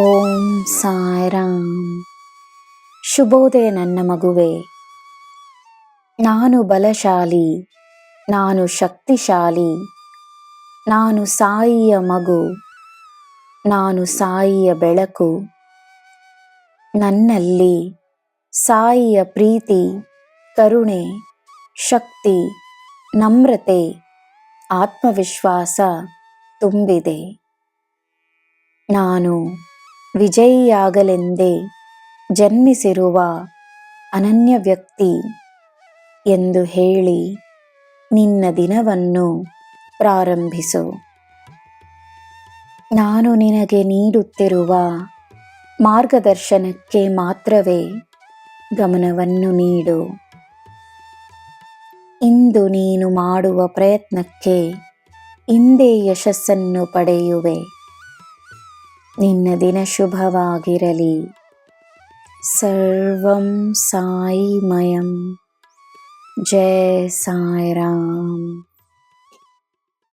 ಓಂ ಸಾಯಿರಾಮ್ ಶುಭೋದಯ ನನ್ನ ಮಗುವೆ. ನಾನು ಬಲಶಾಲಿ, ನಾನು ಶಕ್ತಿಶಾಲಿ, ನಾನು ಸಾಯಿಯ ಮಗು, ನಾನು ಸಾಯಿಯ ಬೆಳಕು. ನನ್ನಲ್ಲಿ ಸಾಯಿಯ ಪ್ರೀತಿ, ಕರುಣೆ, ಶಕ್ತಿ, ನಮ್ರತೆ, ಆತ್ಮವಿಶ್ವಾಸ ತುಂಬಿದೆ. ನಾನು ವಿಜಯಿಯಾಗಲೆಂದೇ ಜನ್ಮಿಸಿರುವ ಅನನ್ಯ ವ್ಯಕ್ತಿ ಎಂದು ಹೇಳಿ ನಿನ್ನ ದಿನವನ್ನು ಪ್ರಾರಂಭಿಸು. ನಾನು ನಿನಗೆ ನೀಡುತ್ತಿರುವ ಮಾರ್ಗದರ್ಶನಕ್ಕೆ ಮಾತ್ರವೇ ಗಮನವನ್ನು ನೀಡು. ಇಂದು ನೀನು ಮಾಡುವ ಪ್ರಯತ್ನಕ್ಕೆ ಹಿಂದೆ ಯಶಸ್ಸನ್ನು ಪಡೆಯುವೆ. ನಿನ್ನ ದಿನ ಶುಭವಾಗಿರಲಿ ಸರ್ವಂ ಸಾಯಿಮಯಂ ಜಯ ಸಾಯಿರಾಮ್